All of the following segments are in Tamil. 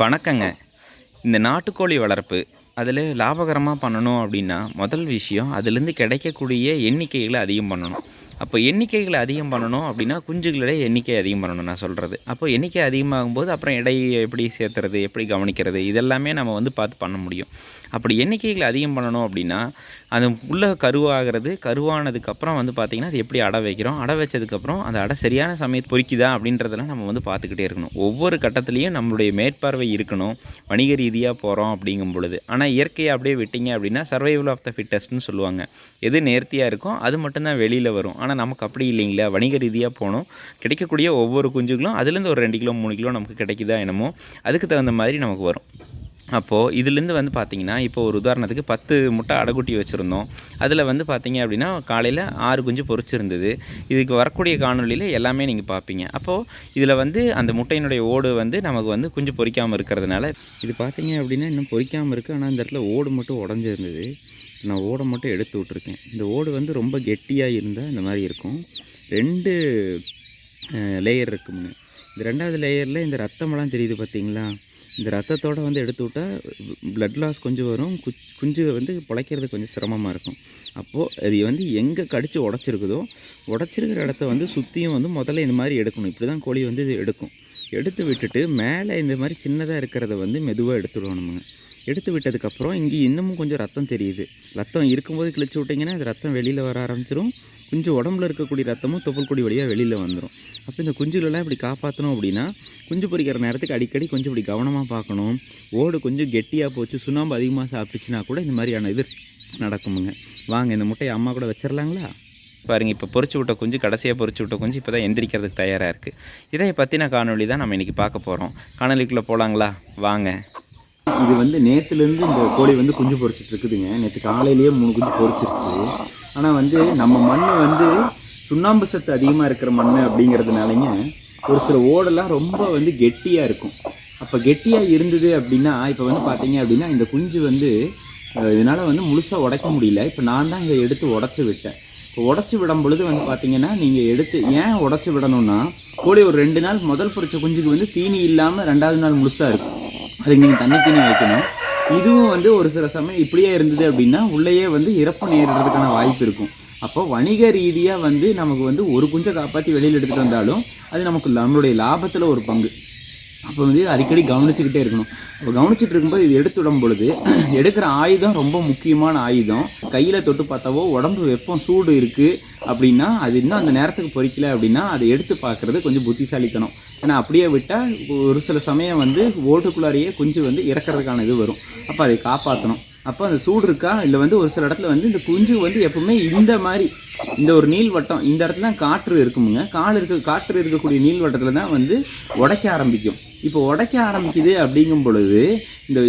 வணக்கங்க. இந்த நாட்டுக்கோழி வளர்ப்பு அதில் லாபகரமாக பண்ணணும் அப்படின்னா முதல் விஷயம் அதுலேருந்து கிடைக்கக்கூடிய எண்ணிக்கைகளை அதிகம் பண்ணணும். அப்போ எண்ணிக்கைகளை அதிகம் பண்ணணும் அப்படின்னா குஞ்சுகளோட எண்ணிக்கை அதிகம் பண்ணணும் நான் சொல்கிறது அப்போ எண்ணிக்கை அதிகமாகும் போது அப்புறம் இடையை எப்படி சேர்த்துறது எப்படி கவனிக்கிறது இதெல்லாமே நம்ம வந்து பார்த்து பண்ண முடியும். அப்படி எண்ணிக்கைகளை அதிகம் பண்ணணும் அப்படின்னா அது உள்ள கருவாகிறது கருவானதுக்கப்புறம் வந்து பார்த்திங்கன்னா அது எப்படி அடை வைக்கிறோம்? அடை வச்சதுக்கப்புறம் அந்த அடை சரியான சமயத்து பொறிக்குதா அப்படின்றதெல்லாம் நம்ம வந்து பார்த்துக்கிட்டே இருக்கணும். ஒவ்வொரு கட்டத்துலேயும் நம்மளுடைய மேற்பார்வை இருக்கணும். வணிக ரீதியாக போகிறோம் அப்படிங்கும் பொழுது. ஆனால் இயற்கையை அப்படியே விட்டீங்க அப்படின்னா சர்வைவல் ஆஃப் த ஃபிட்டஸ்ட்னு சொல்லுவாங்க. எது நேர்த்தியாக இருக்கோ அது மட்டும்தான் வெளியில் வரும். ஆனால் நமக்கு அப்படி இல்லைங்களா? வணிக ரீதியாக போகணும் கிடைக்கக்கூடிய ஒவ்வொரு குஞ்சுகளும் அதுலேருந்து ஒரு ரெண்டு கிலோ மூணு கிலோ நமக்கு கிடைக்குதா என்னமோ அதுக்கு தகுந்த மாதிரி நமக்கு வரும். அப்போது இதுலேருந்து வந்து பார்த்திங்கன்னா இப்போ ஒரு உதாரணத்துக்கு பத்து முட்டை அடைக்குட்டி வச்சுருந்தோம். அதில் வந்து பார்த்திங்க அப்படின்னா காலையில் ஆறு குஞ்சு பொறிச்சிருந்தது. இதுக்கு வரக்கூடிய காணொலியில் எல்லாமே நீங்கள் பார்ப்பீங்க. அப்போது இதில் வந்து அந்த முட்டையினுடைய ஓடு வந்து நமக்கு வந்து குஞ்சு பொறிக்காமல் இருக்கிறதுனால இது பார்த்தீங்க அப்படின்னா இன்னும் பொறிக்காமல் இருக்குது ஆனால் இந்த இடத்துல ஓடு மட்டும் உடஞ்சிருந்தது. நான் ஓடை மட்டும் எடுத்து விட்ருக்கேன் இந்த ஓடு வந்து ரொம்ப கெட்டியாக இருந்தால் இந்த மாதிரி இருக்கும். ரெண்டு லேயர் இருக்குங்க இந்த ரெண்டாவது லேயரில் இந்த ரத்தமெல்லாம் தெரியுது பார்த்திங்களா? இந்த ரத்தத்தோடு வந்து எடுத்து விட்டால் ப்ளட் லாஸ் கொஞ்சம் வரும். கு குஞ்சு வந்து பிழைக்கிறது கொஞ்சம் சிரமமாக இருக்கும். அப்போது அது வந்து எங்கே கடித்து உடச்சிருக்குதோ உடச்சிருக்கிற இடத்த வந்து சுற்றியும் வந்து முதல்ல இந்த மாதிரி எடுக்கணும். இப்படி தான் கோழி வந்து இது எடுக்கும். எடுத்து விட்டுட்டு மேலே இந்த மாதிரி சின்னதாக இருக்கிறத வந்து மெதுவாக எடுத்துடணுமுங்க எடுத்து விட்டதுக்கப்புறம் இங்கே இன்னமும் கொஞ்சம் ரத்தம் தெரியுது. ரத்தம் இருக்கும்போது கிழிச்சு விட்டிங்கன்னா அது ரத்தம் வெளியில் வர ஆரம்பிச்சிடும் கொஞ்சம் உடம்புல இருக்கக்கூடிய ரத்தமும் தொப்புள் கொடி வழியாக வெளியில் வந்துடும் அப்போ இந்த குஞ்சுகளெல்லாம் இப்படி காப்பாற்றணும் அப்படின்னா குஞ்சு பொரிக்கிற நேரத்துக்கு அடிக்கடி கொஞ்சம் இப்படி கவனமாக பார்க்கணும். ஓடு கொஞ்சம் கெட்டியாக போச்சு சுண்ணாம்பு அதிகமாக சாப்பிட்டுச்சுன்னா கூட இந்த மாதிரியான இது நடக்குமுங்க. வாங்க இந்த முட்டையை அம்மா கூட வச்சிடலாங்களா பாருங்கள் இப்போ பொறிச்சு விட்ட குஞ்சு கடைசியாக பொறிச்சு விட்ட குஞ்சு இப்போ தான் எந்திரிக்கிறதுக்கு தயாராக இருக்குது இதை பற்றின காணொலி தான் நம்ம இன்றைக்கி பார்க்க போகிறோம் காணொலிக்குள்ளே போகலாங்களா வாங்க. இது வந்து நேற்றுலேருந்து இந்த கோழி வந்து குஞ்சு பொரிச்சிட்டு இருக்குதுங்க. நேற்று காலையிலேயே மூணு குஞ்சு பொரிச்சிருச்சு ஆனால் வந்து நம்ம மண் வந்து சுண்ணாம்பு சத்து அதிகமாக இருக்கிற மண் அப்படிங்கிறதுனாலங்க ஒரு சில ஓடெல்லாம் ரொம்ப வந்து கெட்டியாக இருக்கும். அப்போ கெட்டியாக இருந்தது அப்படின்னா இப்போ வந்து பார்த்தீங்க அப்படின்னா இந்த குஞ்சு வந்து இதனால் வந்து முழுசாக உடைக்க முடியல. இப்போ நான் தான் இதை எடுத்து உடச்சி விட்டேன். இப்போ உடச்சி விடும் பொழுது வந்து பார்த்தீங்கன்னா நீங்கள் எடுத்து ஏன் உடச்சி விடணும்னா கோழி ஒரு ரெண்டு நாள் முதல் பொறிச்ச குஞ்சுக்கு வந்து தீனி இல்லாமல் ரெண்டாவது நாள் முழுசாக இருக்கும். அதுக்கு நீங்கள் தண்ணி தீனி வைக்கணும். இதுவும் வந்து ஒரு சில சமயம் இப்படியே இருந்தது அப்படின்னா உள்ளேயே வந்து இறப்பு நேரிடுறதுக்கான வாய்ப்பு இருக்கும். அப்போ வணிக ரீதியாக வந்து நமக்கு வந்து ஒரு குஞ்சை காப்பாற்றி வெளியில் எடுத்துகிட்டு வந்தாலும் அது நமக்கு நம்மளுடைய லாபத்தில் ஒரு பங்கு. அப்போ வந்து அடிக்கடி கவனிச்சுக்கிட்டே இருக்கணும். அப்போ கவனிச்சுட்டு இருக்கும்போது இது எடுத்து விடும் பொழுது எடுக்கிற ஆயுதம் ரொம்ப முக்கியமான ஆயுதம். கையில் தொட்டு பார்த்தாவோ உடம்பு வெப்பம் சூடு இருக்குது அப்படின்னா அது இன்னும் அந்த நேரத்துக்கு பொறிக்கல அப்படின்னா அதை எடுத்து பார்க்குறது கொஞ்சம் புத்திசாலித்தனம். ஏன்னா அப்படியே விட்டால் ஒரு சில சமயம் வந்து ஓட்டுக்குள்ளாரையே குஞ்சு வந்து இறக்கறதுக்கான இது வரும். அப்போ அதை காப்பாற்றணும் அப்போ அந்த சூடு இருக்கா? இல்லை வந்து ஒரு சில இடத்துல வந்து இந்த குஞ்சு வந்து எப்பவுமே இந்த மாதிரி இந்த ஒரு நீள்வட்டம் இந்த இடத்துல தான் காற்று இருக்குமுங்க. கால் இருக்க காற்று இருக்கக்கூடிய நீள்வட்டத்தில் தான் வந்து உடைக்க ஆரம்பிக்கும். இப்போ உடைக்க ஆரம்பிக்குது அப்படிங்கும் பொழுது இந்த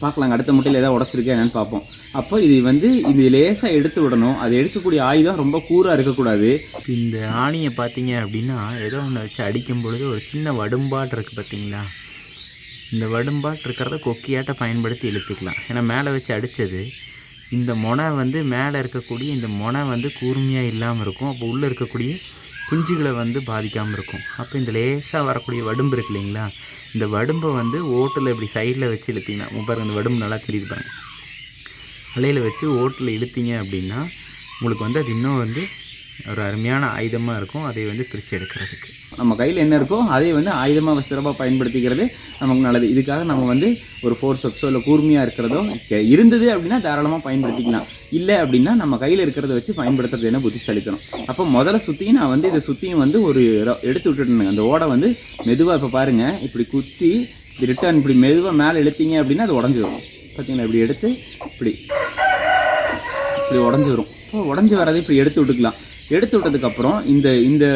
பார்க்கலாங்க அடுத்த முட்டையில் ஏதாவது உடச்சிருக்கா என்னென்னு பார்ப்போம். அப்போ இது வந்து இது லேசாக எடுத்து விடணும். அது எடுக்கக்கூடிய ஆயுதம் ரொம்ப கூராக இருக்கக்கூடாது. இந்த ஆணியை பார்த்தீங்க அப்படின்னா ஏதோ ஒன்று வச்சு அடிக்கும் பொழுது ஒரு சின்ன வடும்பாட் இருக்குது பார்த்தீங்களா? இந்த வடும்பாட் இருக்கிறத கொக்கியாட்ட பயன்படுத்தி இழுத்துக்கலாம். ஏன்னா மேலே வச்சு அடித்தது இந்த முனை வந்து மேலே இருக்கக்கூடிய இந்த முனை வந்து கூர்மையாக இல்லாமல் இருக்கும். அப்போ உள்ளே இருக்கக்கூடிய குஞ்சுகளை வந்து பாதிக்காமல் இருக்கும். அப்போ இந்த லேசாக வரக்கூடிய வடும்பு இருக்கு இல்லைங்களா? இந்த வடும்பை வந்து ஓட்டில் இப்படி சைடில் வச்சு இழுத்தீங்கன்னா பாருங்கள் இந்த வடும்பு நல்லா தெரியுது பாருங்கள் அலையில் வச்சு ஓட்டில் இழுத்தீங்க அப்படின்னா உங்களுக்கு வந்து அது இன்னும் வந்து ஒரு அருமையான ஆயுதமாக இருக்கும். அதை வந்து பிரித்து எடுக்கிறதுக்கு. நம்ம கையில் என்ன இருக்கோ அதை வந்து ஆயுதமாக சிறப்பாக பயன்படுத்திக்கிறது நமக்கு நல்லது. இதுக்காக நம்ம வந்து ஒரு ஃபோர் ஸ்டெப்ஸோ இல்லை கூர்மையாக இருக்கிறதோ இருந்தது அப்படின்னா தாராளமாக பயன்படுத்திக்கலாம். இல்லை அப்படின்னா நம்ம கையில் இருக்கிறத வச்சு பயன்படுத்துறது என்ன? புத்திசாலித்தனம். அப்போ முதல்ல சுற்றியும் நான் வந்து இதை சுற்றியும் வந்து ஒரு எடுத்து விட்டுட்டேன் அந்த ஓடை வந்து மெதுவாக இப்போ பாருங்கள் இப்படி குத்தி ரிட்டர்ன் இப்படி மெதுவாக மேலே இழுத்தீங்க அப்படின்னா அது உடஞ்சி வரும் பார்த்தீங்களா இப்படி எடுத்து இப்படி இப்படி உடஞ்சி வரும் இப்போ உடஞ்சி வரதை இப்படி எடுத்து விட்டுக்கலாம். எடுத்து விட்டதுக்கப்புறம் இந்த இந்த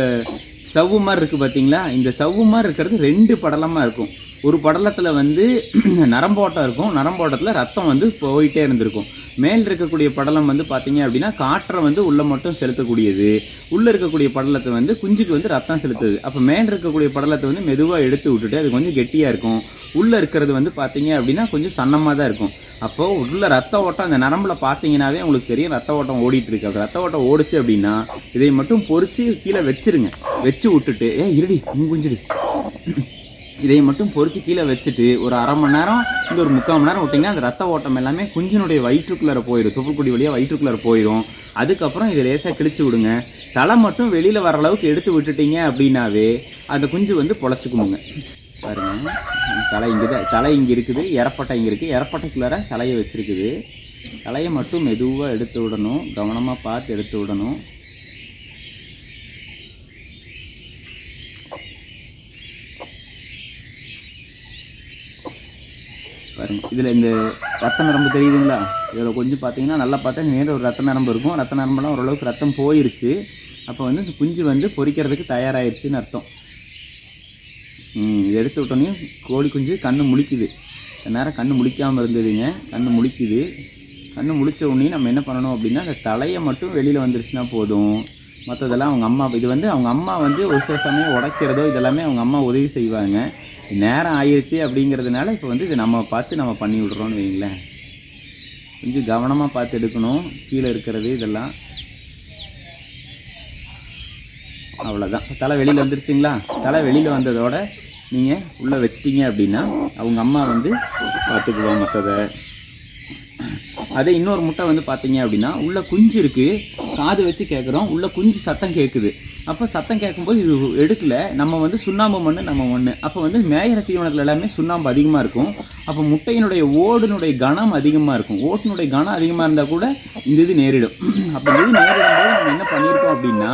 சவ்வு மாதிரி இருக்குது பார்த்தீங்களா இந்த சவ்வு மாதிரி இருக்கிறது ரெண்டு படலமாக இருக்கும். ஒரு படலத்தில் வந்து நரம்போட்டம் இருக்கும். நரம்போட்டத்தில் ரத்தம் வந்து போயிட்டே இருந்திருக்கும். மேல் இருக்கக்கூடிய படலம் வந்து பார்த்தீங்க அப்படின்னா காற்றை வந்து உள்ளே மட்டும் செலுத்தக்கூடியது. உள்ளே இருக்கக்கூடிய படலத்தை வந்து குஞ்சுக்கு வந்து ரத்தம் செலுத்துது. அப்போ மேல் இருக்கக்கூடிய படலத்தை வந்து மெதுவாக எடுத்து விட்டுட்டு அது கொஞ்சம் கெட்டியாக இருக்கும். உள்ளே இருக்கிறது வந்து பார்த்தீங்க அப்படின்னா கொஞ்சம் சன்னமாக தான் இருக்கும். அப்போது உள்ள ரத்த ஓட்டம் அந்த நரம்புல பார்த்தீங்கன்னாவே உங்களுக்கு தெரியும் ரத்த ஓட்டம் ஓடிட்டு இருக்கு அப்படி ரத்த ஓட்டம் ஓடிச்சு அப்படின்னா இதை மட்டும் பொறிச்சு கீழே வச்சிருங்க. வச்சு விட்டுட்டு ஏ இருடி உன் குஞ்சுடி. இதை மட்டும் பொறிச்சு கீழே வச்சுட்டு ஒரு அரை மணி நேரம் இந்த ஒரு முக்கால் மணி நேரம் விட்டிங்கன்னா அந்த ரத்த ஓட்டம் எல்லாமே குஞ்சினுடைய வயிற்றுக்குள்ளே போயிடும். துப்புக்குடி வழியாக வயிற்றுக்குள்ளார போயிடும் அதுக்கப்புறம் இதை லேசாக கிழிச்சு விடுங்க. தலை மட்டும் வெளியில் வர அளவுக்கு எடுத்து விட்டுட்டீங்க அப்படின்னாவே அந்த குஞ்சு வந்து பொழைச்சிக்கணுங்க பாருங்க. தலை இங்கே தான் தலை இங்கே இருக்குது இறப்பட்டை இங்கே இருக்குது இறப்பட்டைக்குள்ளார தலையை வச்சுருக்குது. தலையை மட்டும் மெதுவாக எடுத்து விடணும். கவனமாக பார்த்து எடுத்து விடணும். பாருங்க. இதில் இந்த ரத்த நரம்பு தெரியுதுங்களா? இதில் கொஞ்சம் பார்த்தீங்கன்னா நல்லா பார்த்தா நேரம் ஒரு ரத்த நரம்பு இருக்கும். ரத்த நரம்புலாம் ஓரளவுக்கு ரத்தம் போயிருச்சு. அப்போ வந்து இந்த குஞ்சு வந்து பொரிக்கிறதுக்கு தயாராகிடுச்சின்னு அர்த்தம். இது எடுத்து விட்டோன்னே கோழி குஞ்சு கண்ணு முழிக்குது. இந்த நேரம் கண்ணு முழிக்காமல் இருந்ததுங்க. கண்ணு முழிக்குது. கண்ணு முழிச்ச உடனே நம்ம என்ன பண்ணணும் அப்படின்னா அந்த தலையை மட்டும் வெளியில் வந்துருச்சுன்னா போதும். மற்றதெல்லாம் அவங்க அம்மா இது வந்து அவங்க அம்மா வந்து ஒரு சில சமயம் உடைக்கிறதோ இதெல்லாமே அவங்க அம்மா உதவி செய்வாங்க. நேரம் ஆயிடுச்சு அப்படிங்கிறதுனால இப்போ வந்து இது நம்ம பார்த்து நம்ம பண்ணி விட்றோம்னு வைங்களேன் கொஞ்சம் கவனமாக பார்த்து எடுக்கணும். கீழே இருக்கிறது இதெல்லாம். அவ்வளோதான் தலை வெளியில் வந்துருச்சுங்களா? தலை வெளியில் வந்ததோட நீங்கள் உள்ளே வச்சிட்டிங்க அப்படின்னா அவங்க அம்மா வந்து பார்த்துக்குவோம் மற்றதை அதே இன்னொரு முட்டை வந்து பார்த்தீங்க அப்படின்னா உள்ளே குஞ்சு இருக்குது காது வச்சு கேட்குறோம் உள்ள குஞ்சு சத்தம் கேட்குது அப்போ சத்தம் கேட்கும்போது இது எடுக்கல. நம்ம வந்து சுண்ணாம்பு மண் நம்ம மண் அப்போ வந்து மேயிற தீவனத்தில் எல்லாமே சுண்ணாம்பு அதிகமாக இருக்கும். அப்போ முட்டையினுடைய ஓடுனுடைய கனம் அதிகமாக இருக்கும். ஓட்டினுடைய கனம் அதிகமாக இருந்தால் கூட இந்த இது நேரிடும். அப்போ இது நேரிடும் போது நம்ம என்ன பண்ணியிருக்கோம் அப்படின்னா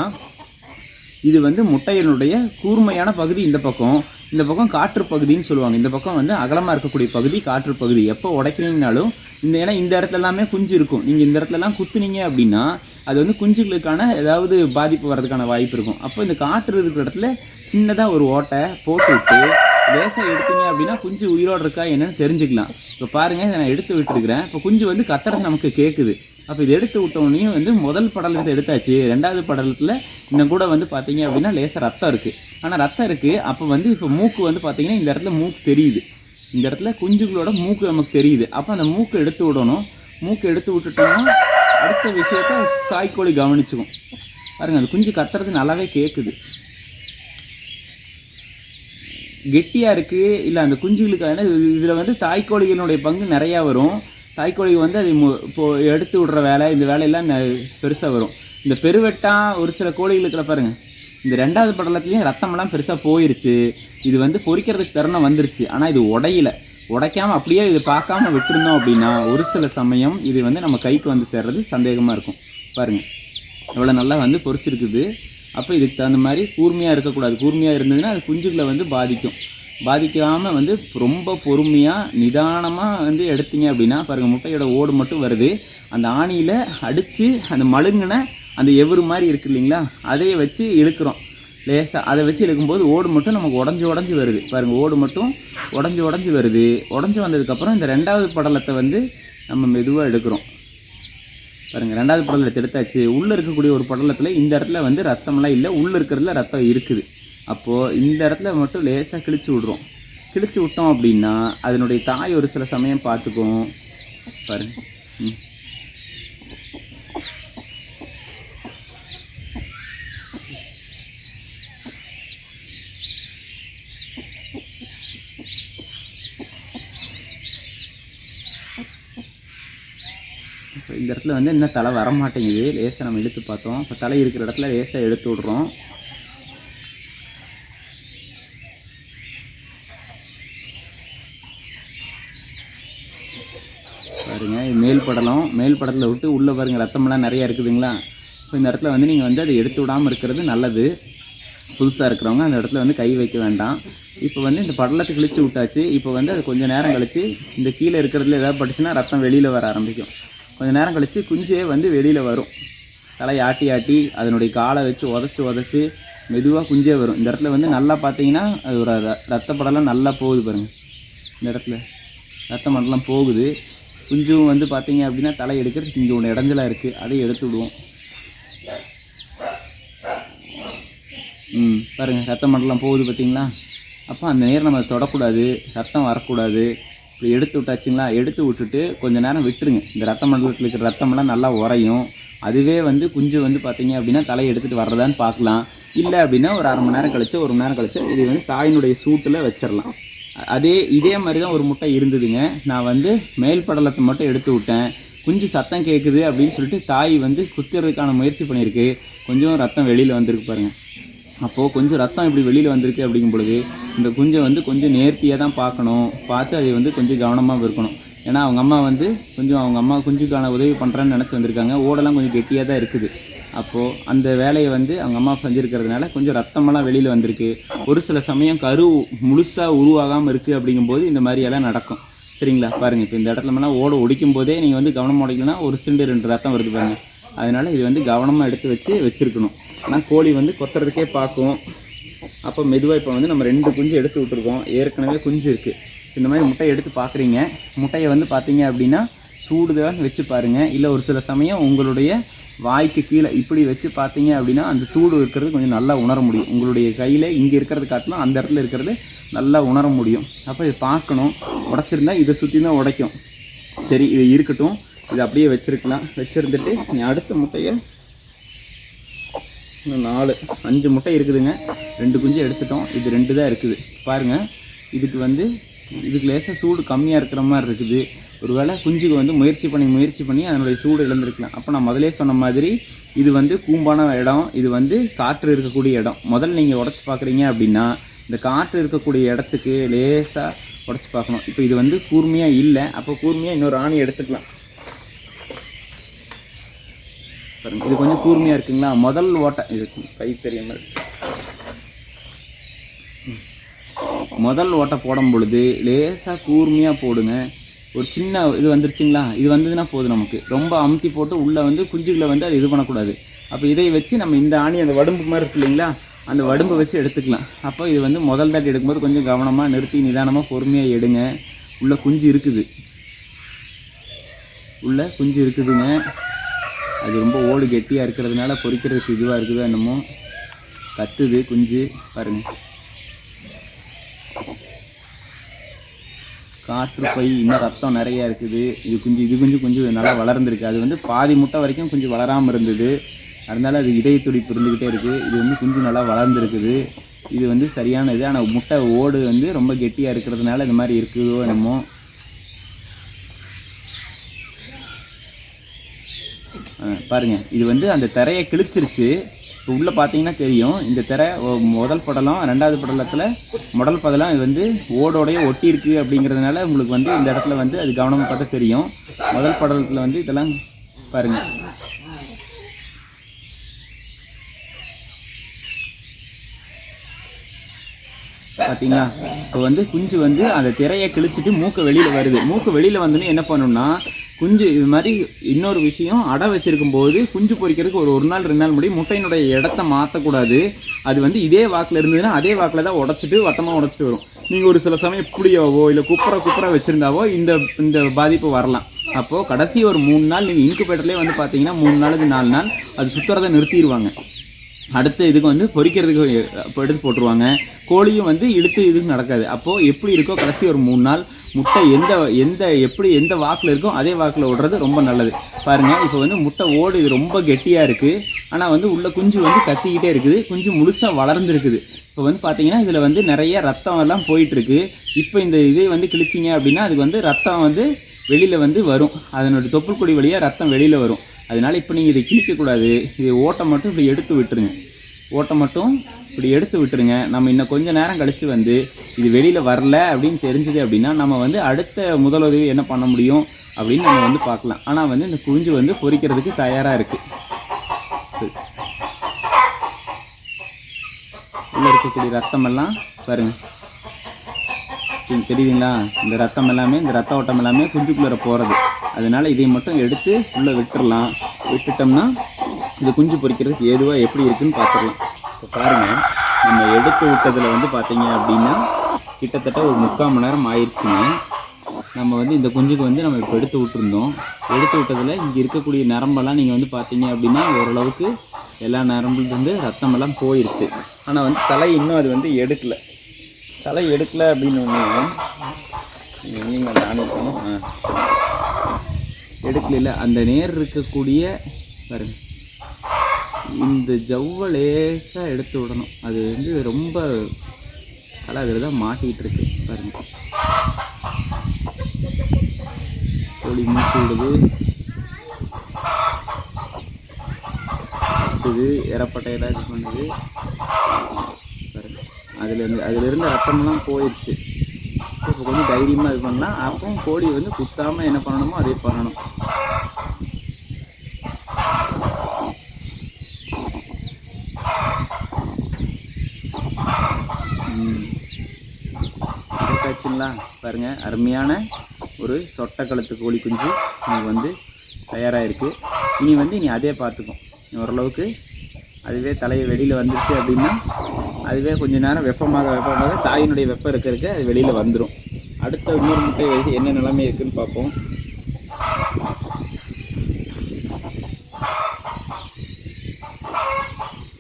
இது வந்து முட்டையினுடைய கூர்மையான பகுதி இந்த பக்கம். இந்த பக்கம் காற்று பகுதின்னு சொல்லுவாங்க. இந்த பக்கம் வந்து அகலமாக இருக்கக்கூடிய பகுதி காற்று பகுதி. எப்போ உடைக்கிறீங்கனாலும் இந்த ஏன்னா இந்த இடத்துல எல்லாமே குஞ்சு இருக்கும். நீங்கள் இந்த இடத்துலலாம் குத்துனீங்க அப்படின்னா அது வந்து குஞ்சுகளுக்கான ஏதாவது பாதிப்பு வர்றதுக்கான வாய்ப்பு இருக்கும். அப்போ இந்த காற்று இருக்கிற இடத்துல சின்னதாக ஒரு ஓட்டை போட்டு விட்டு லேசாக எடுத்தீங்க அப்படின்னா குஞ்சு உயிரோடு இருக்கா என்னன்னு தெரிஞ்சுக்கலாம். இப்போ பாருங்கள் இதை நான் எடுத்து விட்டுருக்கிறேன். இப்போ குஞ்சு வந்து கத்துறது நமக்கு கேட்குது அப்போ இது எடுத்து விட்டோடனே வந்து முதல் படலத்தை எடுத்தாச்சு. ரெண்டாவது படலத்தில் இன்னும் கூட வந்து பார்த்தீங்க அப்படின்னா லேசாக ரத்தம் இருக்குது ஆனால் ரத்தம் இருக்குது அப்போ வந்து இப்போ மூக்கு வந்து பார்த்தீங்கன்னா இந்த இடத்துல மூக்கு தெரியுது. இந்த இடத்துல குஞ்சுகளோட மூக்கு நமக்கு தெரியுது. அப்போ அந்த மூக்கு எடுத்து விடணும். மூக்கு எடுத்து விட்டுட்டோம்னா அடுத்த விஷயத்த தாய்க்கோழி கவனிச்சுக்கும். பாருங்க அந்த குஞ்சு கத்துறது நல்லாவே கேட்குது கெட்டியாக இருக்குது இல்லை அந்த குஞ்சுகளுக்கான இதில் வந்து தாய்க்கோழிகளுடைய பங்கு நிறையா வரும். தாய்க்கோழி வந்து அது மு- இப்போ எடுத்து விடுற வேலை இந்த வேலையெல்லாம் பெருசாக வரும். இந்த பெருவெட்டா ஒரு சில கோழிகளுக்குள்ள பாருங்க. இந்த ரெண்டாவது படலத்துலேயும் ரத்தமெல்லாம் பெருசாக போயிருச்சு. இது வந்து பொறிக்கிறதுக்கு தருணம் வந்துருச்சு. ஆனால் இது உடையல. உடைக்காமல் அப்படியே இது பார்க்காம விட்டுருந்தோம் அப்படின்னா ஒரு சில சமயம் இது வந்து நம்ம கைக்கு வந்து சேர்றது சந்தேகமாக இருக்கும். பாருங்கள் இவ்வளோ நல்லா வந்து பொறிச்சிருக்குது. அப்போ இதுக்கு தகுந்த மாதிரி கூர்மையாக இருக்கக்கூடாது. கூர்மையாக இருந்ததுன்னா அது குஞ்சுகளை வந்து பாதிக்கும். பாதிக்காமல் வந்து ரொம்ப பொறுமையாக நிதானமாக வந்து எடுத்தீங்க அப்படின்னா பாருங்கள் முட்டையோட ஓடு மட்டும் வருது. அந்த ஆணியில் அடித்து அந்த மழுங்கின அந்த எவரு மாதிரி இருக்கு இல்லைங்களா? அதையே வச்சு இழுக்கிறோம். லேசாக அதை வச்சு இழுக்கும்போது ஓடு மட்டும் நமக்கு உடஞ்சி உடஞ்சி வருது. பாருங்கள் ஓடு மட்டும் உடஞ்சி உடஞ்சி வருது. உடஞ்சி வந்ததுக்கப்புறம் இந்த ரெண்டாவது படலத்தை வந்து நம்ம மெதுவாக எடுக்கிறோம். பாருங்கள் ரெண்டாவது படலத்தை எடுத்தாச்சு. உள்ளே இருக்கக்கூடிய ஒரு படலத்தில் இந்த இடத்துல வந்து ரத்தம்லாம் இல்லை. உள்ளே இருக்கிறதுல ரத்தம் இருக்குது. அப்போது இந்த இடத்துல மட்டும் லேசாக கிழிச்சு விட்றோம். கிழிச்சு விட்டோம் அப்படின்னா அதனுடைய தாய் ஒரு சில சமயம் பார்த்துக்கும். பாருங்க ம். இப்போ இந்த இடத்துல வந்து இன்னும் தலை வர மாட்டேங்குது லேசாக நம்ம இழுத்து பார்த்தோம். இப்போ தலை இருக்கிற இடத்துல லேசாக எடுத்து விட்றோம். பாருங்க மேல் படலம். மேல் படத்தில் விட்டு உள்ளே பாருங்க ரத்தமெல்லாம் நிறையா இருக்குதுங்களா? இப்போ இந்த இடத்துல வந்து நீங்கள் வந்து அதை எடுத்து விடாமல் இருக்கிறது நல்லது. புதுசாக இருக்கிறவங்க அந்த இடத்துல வந்து கை வைக்க வேண்டாம். இப்போ வந்து இந்த படலத்தை கிழிச்சு விட்டாச்சு. இப்போ வந்து அது கொஞ்சம் நேரம் கழிச்சு இந்த கீழே இருக்கிறதுல ஏதாவது பட்டுச்சுன்னா ரத்தம் வெளியில் வர ஆரம்பிக்கும். கொஞ்சம் நேரம் கழித்து குஞ்சே வந்து வெளியில் வரும். தலை ஆட்டி ஆட்டி அதனுடைய காலை வச்சு உதச்சி உதச்சி மெதுவாக குஞ்சே வரும். இந்த இடத்துல வந்து நல்லா பார்த்தீங்கன்னா அது ஒரு ர- ரத்த படலம் நல்லா போகுது பாருங்கள் இந்த இடத்துல ரத்த மண்டலம் போகுது. குஞ்சும் வந்து பார்த்தீங்க அப்படின்னா தலை எடுக்கிறதுக்கு இங்கே ஒன்று இடைஞ்சலாக இருக்குது அதை எடுத்து விடுவோம். ம் பாருங்கள் ரத்த மண்டலம் போகுது பார்த்தீங்களா? அப்போ அந்த நேரம் நம்ம தொடக்கூடாது ரத்தம் வரக்கூடாது. இப்படி எடுத்து விட்டாச்சுங்களா? எடுத்து விட்டுட்டு கொஞ்ச நேரம் விட்டுருங்க. இந்த ரத்த மண்டலத்தில் இருக்கிற ரத்தமெல்லாம் நல்லா உறையும். அதுவே வந்து குஞ்சு வந்து பார்த்தீங்க அப்படின்னா தலையை எடுத்துகிட்டு வர்றதான்னு பார்க்கலாம். இல்லை அப்படின்னா ஒரு அரை மணி நேரம் கழிச்சு ஒரு மணி நேரம் கழிச்சு இது வந்து தாயினுடைய சூட்டில் வச்சிடலாம். அதே இதே மாதிரி தான் ஒரு முட்டை இருந்ததுங்க. நான் வந்து மேல் படலத்தை மட்டும் எடுத்து விட்டேன். குஞ்சு சத்தம் கேட்குது அப்படின்னு சொல்லிட்டு தாய் வந்து குத்துறதுக்கான முயற்சி பண்ணியிருக்கு. கொஞ்சம் ரத்தம் வெளியில் வந்திருக்கு பாருங்கள் அப்போது கொஞ்சம் ரத்தம் இப்படி வெளியில் வந்திருக்கு அப்படிங்கும் பொழுது இந்த குஞ்சை வந்து கொஞ்சம் நேர்த்தியாக தான் பார்க்கணும். பார்த்து அதை வந்து கொஞ்சம் கவனமாக இருக்கணும். ஏன்னா அவங்க அம்மா வந்து கொஞ்சம் அவங்க அம்மா குஞ்சுக்கான உதவி பண்ணுறேன்னு நினச்சி வந்திருக்காங்க. ஓடெல்லாம் கொஞ்சம் கெட்டியாக தான் இருக்குது. அப்போது அந்த வேலையை வந்து அவங்க அம்மா செஞ்சுருக்கிறதுனால கொஞ்சம் ரத்தமெல்லாம் வெளியில் வந்திருக்கு. ஒரு சில சமயம் கரு முழுசாக உருவாகாமல் இருக்குது அப்படிங்கும்போது இந்த மாதிரியெல்லாம் நடக்கும். சரிங்களா? பாருங்கள் இப்போ இந்த இடத்துலலாம் ஓட ஒடிக்கும் போதே நீங்கள் வந்து கவனம் உடைக்கலன்னா ஒரு சிண்டு ரெண்டு ரத்தம் வருது பாருங்கள் அதனால் இது வந்து கவனமாக எடுத்து வச்சு வச்சுருக்கணும். ஆனால் கோழி வந்து கொத்துறதுக்கே பார்க்கும். அப்போ மெதுவாக இப்போ வந்து நம்ம ரெண்டு குஞ்சு எடுத்து விட்ருக்கோம் ஏற்கனவே குஞ்சு இருக்குது இந்த மாதிரி முட்டையை எடுத்து பார்க்குறீங்க. முட்டையை வந்து பார்த்தீங்க அப்படின்னா சூடுதான் வச்சு பாருங்கள் இல்லை ஒரு சில சமயம் உங்களுடைய வாய்க்கு கீழே இப்படி வச்சு பார்த்தீங்க அப்படின்னா அந்த சூடு இருக்கிறது கொஞ்சம் நல்லா உணர முடியும். உங்களுடைய கையில் இங்கே இருக்கிறது காட்டினா அந்த இடத்துல இருக்கிறது நல்லா உணர முடியும். அப்போ இது பார்க்கணும். உடச்சிருந்தா இதை சுற்றி தான் உடைக்கும். சரி இது இருக்கட்டும். இது அப்படியே வச்சுருக்கலாம். வச்சுருந்துட்டு நீ அடுத்த முட்டையை இன்னும் நாலு அஞ்சு முட்டை இருக்குதுங்க. ரெண்டு குஞ்சு எடுத்துட்டோம். இது ரெண்டு தான் இருக்குது. பாருங்கள் இதுக்கு வந்து இதுக்கு லேசாக சூடு கம்மியாக இருக்கிற மாதிரி இருக்குது. ஒரு வேளை குஞ்சுக்கு வந்து முயற்சி பண்ணி முயற்சி பண்ணி அதனுடைய சூடு இழந்திருக்கலாம். அப்போ நான் முதலே சொன்ன மாதிரி இது வந்து கூம்பான இடம். இது வந்து காற்று இருக்கக்கூடிய இடம். முதல்ல நீங்கள் உடச்சி பார்க்குறீங்க அப்படின்னா இந்த காற்று இருக்கக்கூடிய இடத்துக்கு லேசாக உடச்சி பார்க்கணும். இப்போ இது வந்து கூர்மையாக இல்லை. அப்போ கூர்மையாக இன்னொரு ஆணி எடுத்துக்கலாம். பாருங்க இது கொஞ்சம் கூர்மையாக இருக்குங்களா? முதல் ஓட்டை இது கை தெரியாமல் இருக்கு ம். முதல் ஓட்டை போடும் பொழுது லேசாக கூர்மையாக போடுங்க. ஒரு சின்ன இது வந்துருச்சுங்களா? இது வந்ததுன்னா போதும் நமக்கு. ரொம்ப அமுத்தி போட்டு உள்ளே வந்து குஞ்சுகளை வந்து அது இது பண்ணக்கூடாது. அப்போ இதை வச்சு நம்ம இந்த ஆணி அந்த வடும்பு மாதிரி இருக்கு இல்லைங்களா? அந்த வடும்பை வச்சு எடுத்துக்கலாம். அப்போ இது வந்து முதல் தாட்டி எடுக்கும்போது கொஞ்சம் கவனமாக நிறுத்தி நிதானமாக பொறுமையாக எடுங்க. உள்ளே குஞ்சு இருக்குது. உள்ள குஞ்சு இருக்குதுங்க. அது ரொம்ப ஓடு கெட்டியாக இருக்கிறதுனால பொரிக்கிறதுக்கு இதுவாக இருக்குதோ என்னமோ. கத்துது குஞ்சு. பாருங்கள் காற்று பை இன்னும் ரத்தம் நிறையா இருக்குது. இது குஞ்சு இது கொஞ்சம் கொஞ்சம் நல்லா வளர்ந்துருக்கு. அது வந்து பாதி முட்டை வரைக்கும் கொஞ்சம் வளராமல் இருந்தது. அதனால அது இதய துடிப்பு இருந்துக்கிட்டே இருக்குது இது வந்து குஞ்சு நல்லா வளர்ந்துருக்குது. இது வந்து சரியான இது ஆனால் முட்டை ஓடு வந்து ரொம்ப கெட்டியாக இருக்கிறதுனால இந்த மாதிரி இருக்குதோ என்னமோ. பாருங்க. இது வந்து அந்த தரையை கிழிச்சிருச்சு. இப்போ உள்ளே பார்த்தீங்கன்னா தெரியும். இந்த திரை முதல் படலம் ரெண்டாவது படலத்தில் முதல் படலம் இது வந்து ஓடோடைய ஒட்டி இருக்குது அப்படிங்கிறதுனால உங்களுக்கு வந்து இந்த இடத்துல வந்து அது கவனமாக பார்த்தா தெரியும். முதல் படலத்தில் வந்து இதெல்லாம் பாருங்கள் பார்த்தீங்களா இப்போ வந்து குஞ்சு வந்து அந்த திரையை கிழிச்சிட்டு மூக்கு வெளியில் வருது. மூக்கு வெளியில் வந்தோன்னே என்ன பண்ணணும்னா குஞ்சு இது மாதிரி இன்னொரு விஷயம் அடை வச்சிருக்கும் போது குஞ்சு பொரிக்கிறதுக்கு ஒரு ஒரு நாள் ரெண்டு நாள் முடியும் முட்டையினுடைய இடத்த மாற்றக்கூடாது அது வந்து இதே வாக்கில் இருந்ததுன்னா அதே வாக்கில் தான் உடச்சிட்டு வட்டமாக உடச்சிட்டு வரும். நீங்கள் ஒரு சில சமயம் இப்படியாவோ இல்லை குப்புற குப்புற வச்சுருந்தாவோ இந்த இந்த பாதிப்பு வரலாம். அப்போது கடைசி ஒரு மூணு நாள் நீங்கள் இன்குபேட்டர்லேயே வந்து பார்த்தீங்கன்னா மூணு நாளுக்கு நாலு நாள் அது சுற்றுறதை நிறுத்திடுவாங்க அடுத்த இதுக்கு வந்து பொரிக்கிறதுக்கு எடுத்து போட்டுருவாங்க. கோழியும் வந்து இழுத்து இதுக்கு நடக்காது. அப்போது எப்படி இருக்கோ கடைசி ஒரு மூணு நாள் முட்டை எந்த எந்த எப்படி எந்த வாக்கில் இருக்கோ அதே வாக்கில் விடுறது ரொம்ப நல்லது. பாருங்கள் இப்போ வந்து முட்டை ஓடு இது ரொம்ப கெட்டியாக இருக்குது ஆனால் வந்து உள்ள குஞ்சு வந்து கத்திக்கிட்டே இருக்குது. குஞ்சு முழுசாக வளர்ந்துருக்குது. இப்போ வந்து பார்த்தீங்கன்னா இதில் வந்து நிறைய ரத்தம் எல்லாம் போயிட்டுருக்கு. இப்போ இந்த இதை வந்து கிழிச்சிங்க அப்படின்னா அதுக்கு வந்து ரத்தம் வந்து வெளியில் வந்து வரும். அதனுடைய தொப்புள் கொடி வழியாக ரத்தம் வெளியில் வரும். அதனால இப்போ நீங்கள் இதை கிழிக்கக்கூடாது. இது ஓட்டை மட்டும் இப்படி எடுத்து விட்டுருங்க. ஓட்டை மட்டும் இப்படி எடுத்து விட்டுருங்க. நம்ம இன்னும் கொஞ்சம் நேரம் கழித்து வந்து இது வெளியில் வரல அப்படின்னு தெரிஞ்சது அப்படின்னா நம்ம வந்து அடுத்த முதலுதவி என்ன பண்ண முடியும் அப்படின்னு நம்ம வந்து பார்க்கலாம். ஆனால் வந்து இந்த குஞ்சு வந்து பொரிக்கிறதுக்கு தயாராக இருக்குது உள்ளே இருக்கக்கூடிய ரத்தமெல்லாம் பாருங்க. இது தெரியுதுங்களா? இந்த ரத்தம் எல்லாமே இந்த ரத்த ஓட்டம் எல்லாமே குஞ்சுக்குள்ளே போகிறது அதனால இதை மட்டும் எடுத்து உள்ளே விட்டுடலாம் விட்டுட்டோம்னா இது குஞ்சு பொரிக்கிறதுக்கு ஏதுவாக எப்படி இருக்குன்னு பார்த்துக்கலாம். இப்போ பாருங்கள் நம்ம எடுத்து விட்டதில் வந்து பார்த்தீங்க அப்படின்னா கிட்டத்தட்ட ஒரு முக்கால் மணி நேரம் ஆயிடுச்சுங்க. நம்ம வந்து இந்த குஞ்சுக்கு வந்து நம்ம இப்போ எடுத்து விட்டுருந்தோம். எடுத்து விட்டதில் இங்கே இருக்கக்கூடிய நரம்பெல்லாம் நீங்கள் வந்து பார்த்தீங்க அப்படின்னா ஓரளவுக்கு எல்லா நரம்புலேருந்து ரத்தமெல்லாம் போயிடுச்சு ஆனால் வந்து தலை இன்னும் அது வந்து எடுக்கலை. தலை எடுக்கலை அப்படின்னு ஒன்று நீங்கள் நானே எடுக்கல அந்த நேர் இருக்கக்கூடிய பாருங்கள் இந்த ஜவ்வை லேசாக எடுத்து விடணும். அது வந்து ரொம்ப தலை அதில் தான் மாட்டிகிட்டு இருக்கு பாருங்க. கோழி மூச்சு விடுது. இது இறப்பட்டையெல்லாம் இது பண்ணுது. பாருங்க. அதுலேருந்து அதுலேருந்து ரத்தமெல்லாம் போயிடுச்சு இப்போ கொஞ்சம் தைரியமாக இது பண்ணலாம். அப்போ கோழி வந்து குத்தாமல் என்ன பண்ணணுமோ அதே பண்ணணும் ம். பார்த்தீங்களா பாருங்கள் அருமையான ஒரு சொட்டை கழுத்து கோழி குஞ்சு எனக்கு வந்து தயாராக இருக்குது இனி வந்து நீ அதே பார்த்துக்கும் ஓரளவுக்கு அதுவே தலையை வெளியில் வந்துருச்சு அப்படின்னா அதுவே கொஞ்ச நேரம் வெப்பமாக வெப்பமாக தாயினுடைய வெப்பம் இருக்க இருக்க அது வெளியில் வந்துடும் அடுத்த இன்னொரு முட்டை வச்சு என்ன நிலைமை இருக்குன்னு பார்ப்போம்.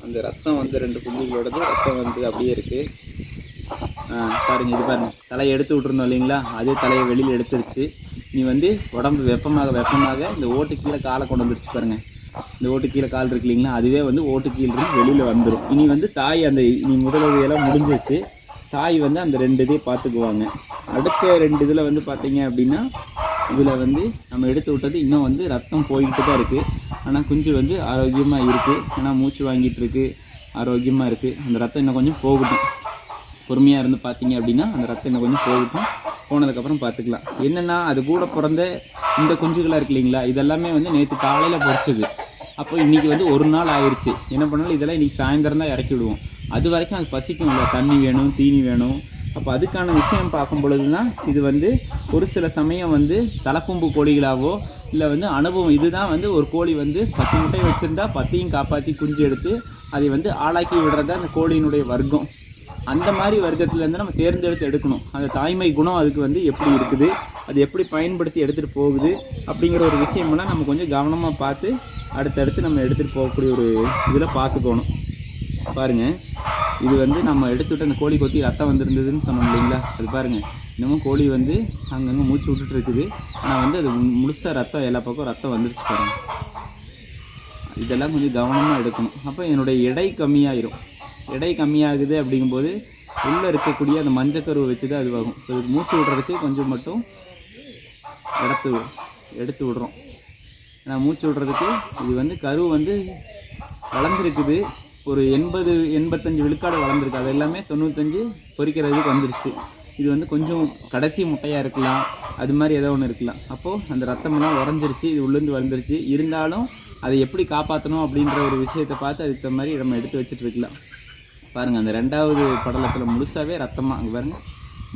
அந்த ரத்தம் வந்து ரெண்டு குஞ்சுகளோடது ரத்தம் வந்து அப்படியே இருக்குது பாருங்கள் பாருங்க இது பாருங்கள் தலையை எடுத்து விட்ருந்தோம் இல்லைங்களா? அதே தலையை வெளியில் எடுத்துருச்சு. நீ வந்து உடம்பு வெப்பமாக வெப்பமாக இந்த ஓட்டு கீழே காலை கொண்டு வந்துருச்சு பாருங்கள் இந்த ஓட்டு கீழே கால் இருக்கு இல்லைங்களா? அதுவே வந்து ஓட்டு கீழே இருந்து வெளியில் வந்துடும் இனி வந்து தாய் அந்த இனி முதலுதவியெல்லாம் முடிஞ்சிருச்சு. தாய் வந்து அந்த ரெண்டு இதையும் பார்த்துக்குவாங்க. அடுத்த ரெண்டு இதில் வந்து பார்த்தீங்க அப்படின்னா இதில் வந்து நம்ம எடுத்து விட்டது இன்னும் வந்து ரத்தம் போய்கிட்டு தான் இருக்குது ஆனால் குஞ்சு வந்து ஆரோக்கியமாக இருக்குது ஏன்னா மூச்சு வாங்கிட்டு இருக்கு. ஆரோக்கியமாக இருக்குது அந்த ரத்தம் இன்னும் கொஞ்சம் போகட்டும். பொறுமையாக இருந்து பார்த்தீங்க அப்படின்னா அந்த ரத்தம் இன்னும் கொஞ்சம் போகட்டும். போனதுக்கப்புறம் பார்த்துக்கலாம் என்னென்னா அது கூட பிறந்த இந்த குஞ்சுகளாக இருக்கு இல்லைங்களா? இதெல்லாமே வந்து நேற்று காலையில் பொறிச்சது அப்போ இன்றைக்கி வந்து ஒரு நாள் ஆயிடுச்சு என்ன பண்ணாலும் இதெல்லாம் இன்றைக்கி சாயந்தரம் தான் இறக்கி விடுவோம். அது வரைக்கும் அது பசிக்கும் இல்லை தண்ணி வேணும் தீனி வேணும். அப்போ அதுக்கான விஷயம் பார்க்கும் பொழுது தான் இது வந்து ஒரு சில சமயம் வந்து தலைப்பொம்பு கோழிகளாகவோ இல்லை வந்து அனுபவம் இதுதான் வந்து ஒரு கோழி வந்து பத்து முட்டையை வச்சுருந்தா பத்தையும் காப்பாற்றி குஞ்சு எடுத்து அதை வந்து ஆளாக்கி விடுறதா அந்த கோழியினுடைய வர்க்கம். அந்த மாதிரி வர்க்கத்துலேருந்து நம்ம தேர்ந்தெடுத்து எடுக்கணும். அந்த தாய்மை குணம் அதுக்கு வந்து எப்படி இருக்குது? அது எப்படி பயன்படுத்தி எடுத்துகிட்டு போகுது? அப்படிங்கிற ஒரு விஷயமெல்லாம் நம்ம கொஞ்சம் கவனமாக பார்த்து அடுத்தடுத்து நம்ம எடுத்துகிட்டு போகக்கூடிய ஒரு இதில் பார்த்துக்கணும். பாருங்கள் இது வந்து நம்ம எடுத்துவிட்டு அந்த கோழி கொத்தி ரத்தம் வந்திருந்ததுன்னு சொன்னோம் இல்லைங்களா? அது பாருங்கள் இன்னமும் கோழி வந்து அங்கங்கே மூச்சு விட்டுட்டு இருக்குது. ஆனால் வந்து அது முழுசாக ரத்தம் எல்லா பக்கம் ரத்தம் வந்துருச்சு பாருங்கள் இதெல்லாம் கொஞ்சம் கவனமாக எடுக்கணும். அப்போ என்னுடைய எடை கம்மியாயிரும். எடை கம்மியாகுது அப்படிங்கும்போது உள்ளே இருக்கக்கூடிய அந்த மஞ்சக்கருவை வச்சு தான் அதுவாகும் இப்போ இது மூச்சு விடுறதுக்கு கொஞ்சம் மட்டும் எடுத்து எடுத்து விடுறோம். ஏன்னா மூச்சு விடுறதுக்கு இது வந்து கரு வந்து வளர்ந்துருக்குது. ஒரு எண்பது எண்பத்தஞ்சு விழுக்காடு வளர்ந்துருக்கு. அது எல்லாமே தொண்ணூத்தஞ்சு பொறிக்கிறதுக்கு வந்துருச்சு. இது வந்து கொஞ்சம் கடைசி முட்டையாக இருக்கலாம். அது மாதிரி ஏதோ ஒன்று இருக்கலாம். அப்போது அந்த ரத்தமெல்லாம் உறஞ்சிருச்சு. இது உள்ளேருந்து வளர்ந்துருச்சு. இருந்தாலும் அதை எப்படி காப்பாற்றணும் அப்படின்ற ஒரு விஷயத்தை பார்த்து அதுக்கு தகுந்த மாதிரி நம்ம எடுத்து வச்சுட்டு இருக்கலாம். பாருங்கள் அந்த ரெண்டாவது படலத்தில் முழுசாகவே ரத்தமாக அங்கே பாருங்கள்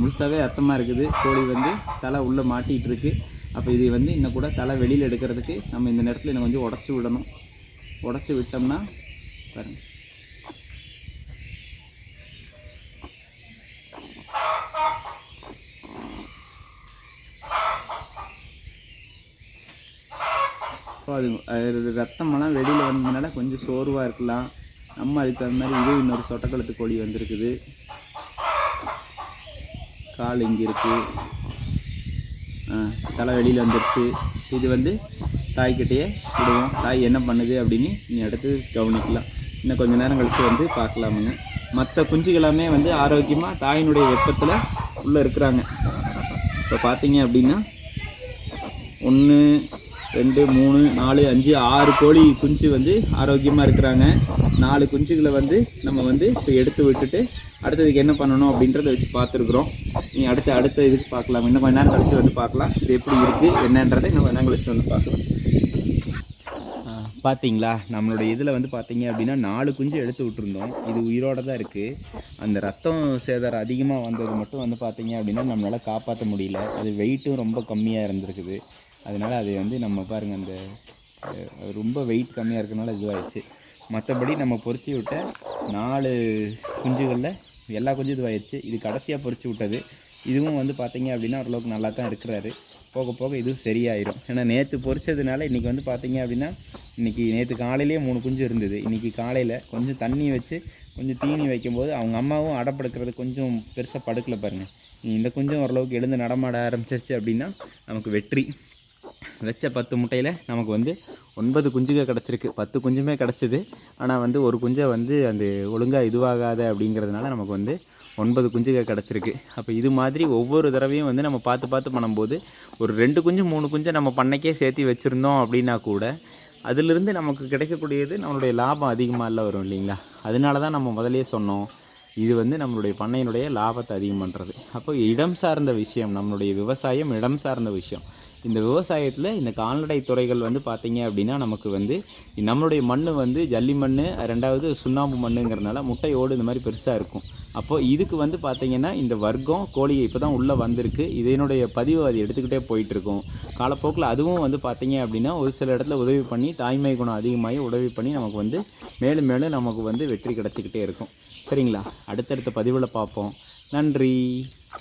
முழுசாகவே ரத்தமாக இருக்குது. கோழி வந்து தலை உள்ளே மாட்டிகிட்டு இருக்கு. அப்போ இது வந்து இன்னும் கூட தலை வெளியில் எடுக்கிறதுக்கு நம்ம இந்த நேரத்தில் இன்னும் கொஞ்சம் உடச்சி விடணும். உடச்சி விட்டோம்னா பாருங்கள் அது அது ரத்தமெல்லாம் வெளியில் வந்ததுனால கொஞ்சம் சோர்வாக இருக்கலாம். நம்ம அதுக்கு தகுந்த மாதிரி இது இன்னொரு சொட்டக்கழுத்து கோழி வந்திருக்குது. கால் இங்கே இருக்குது தலை வெளியில் வந்துருச்சு. இது வந்து தாய்கிட்டேயே விடுவோம். தாய் என்ன பண்ணுது அப்படின்னு நீ அடுத்து கவனிக்கலாம். இன்னும் கொஞ்ச நேரம் கழித்து வந்து பார்க்கலாமுங்க. மற்ற குஞ்சுகளாமே வந்து ஆரோக்கியமாக தாயினுடைய வெப்பத்தில் உள்ளே இருக்கிறாங்க. இப்போ பார்த்தீங்க அப்படின்னா ஒன்று ரெண்டு மூணு நாலு அஞ்சு ஆறு கோழி குஞ்சு வந்து ஆரோக்கியமாக இருக்கிறாங்க. நாலு குஞ்சுகளை வந்து நம்ம வந்து இப்போ எடுத்து விட்டுட்டு அடுத்ததுக்கு என்ன பண்ணணும் அப்படின்றத வச்சு பார்த்துருக்குறோம். நீ அடுத்த அடுத்த இதுக்கு பார்க்கலாம். இன்னும் கொஞ்ச நேரம் கழிச்சு வந்து பார்க்கலாம். இது எப்படி இருக்குது என்னன்றதை இன்னும் கொஞ்ச நேரம் கழிச்சு வந்து பார்க்கலாம். பார்த்தீங்களா நம்மளுடைய இதில் வந்து பார்த்தீங்க அப்படின்னா நாலு குஞ்சு எடுத்து விட்டுருந்தோம். இது உயிரோட தான் இருக்குது அந்த ரத்தம் சேதாரம் அதிகமாக வந்தது மட்டும் வந்து பார்த்தீங்க அப்படின்னா நம்மளால் காப்பாற்ற முடியல. அது வெயிட்டும் ரொம்ப கம்மியாக இருந்திருக்குது. அதனால் அது வந்து நம்ம பாருங்கள் அந்த ரொம்ப வெயிட் கம்மியாக இருக்கனால இதுவாகிடுச்சு மற்றபடி நம்ம பொறிச்சு விட்ட நாலு குஞ்சுகளில் எல்லா குஞ்சும் இதுவாகிடுச்சு இது கடைசியாக பொறிச்சு விட்டது. இதுவும் வந்து பார்த்தீங்க அப்படின்னா ஓரளவுக்கு நல்லா தான் இருக்கிறாரு. போக போக இதுவும் சரியாயிரும். ஏன்னா நேற்று பொறிச்சதுனால இன்றைக்கி வந்து பார்த்தீங்க அப்படின்னா இன்றைக்கி நேற்று காலையிலேயே மூணு குஞ்சு இருந்தது. இன்றைக்கி காலையில் கொஞ்சம் தண்ணி வச்சு கொஞ்சம் தீனி வைக்கும்போது அவங்க அம்மாவும் அடப்படுக்கிறது கொஞ்சம் பெருசாக படுக்கலை பாருங்கள் இந்த கொஞ்சம் ஓரளவுக்கு எழுந்து நடமாட ஆரம்பிச்சிருச்சு அப்படின்னா நமக்கு வெற்றி. வச்ச பத்து முட்டையில் நமக்கு வந்து ஒன்பது குஞ்சுகள் கிடச்சிருக்கு. பத்து குஞ்சுமே கிடச்சிது. ஆனால் வந்து ஒரு குஞ்சை வந்து அந்த ஒழுங்காக இதுவாகாத அப்படிங்கிறதுனால நமக்கு வந்து ஒன்பது குஞ்சுகள் கிடச்சிருக்கு. அப்போ இது மாதிரி ஒவ்வொரு தடவையும் வந்து நம்ம பார்த்து பார்த்து பண்ணும்போது ஒரு ரெண்டு குஞ்சு மூணு குஞ்சை நம்ம பண்ணைக்கே சேர்த்து வச்சுருந்தோம் அப்படின்னா கூட அதிலிருந்து நமக்கு கிடைக்கக்கூடியது நம்மளுடைய லாபம் அதிகமாக இல்லை வரும் இல்லைங்களா? அதனால தான் நம்ம முதலே சொன்னோம். இது வந்து நம்மளுடைய பண்ணையினுடைய லாபத்தை அதிகம் பண்ணுறது அப்போ இடம் சார்ந்த விஷயம் நம்மளுடைய விவசாயம் இடம் சார்ந்த விஷயம். இந்த விவசாயத்தில் இந்த கால்நடை துறைகள் வந்து பார்த்திங்க அப்படின்னா நமக்கு வந்து நம்மளுடைய மண் வந்து ஜல்லி மண் ரெண்டாவது சுண்ணாம்பு மண்ணுங்கிறனால முட்டையோடு இந்த மாதிரி பெருசாக இருக்கும். அப்போது இதுக்கு வந்து பார்த்திங்கன்னா இந்த வர்க்கம் கோழி இப்போ தான் உள்ளே வந்திருக்கு. இதனுடைய பதிவு அது எடுத்துக்கிட்டே போயிட்டுருக்கும். காலப்போக்கில் அதுவும் வந்து பார்த்திங்க அப்படின்னா ஒரு சில இடத்துல உதவி பண்ணி தாய்மை குணம் அதிகமாகி உதவி பண்ணி நமக்கு வந்து மேலும் மேலும் நமக்கு வந்து வெற்றி கிடச்சிக்கிட்டே இருக்கும். சரிங்களா? அடுத்தடுத்த பதிவில் பார்ப்போம் நன்றி.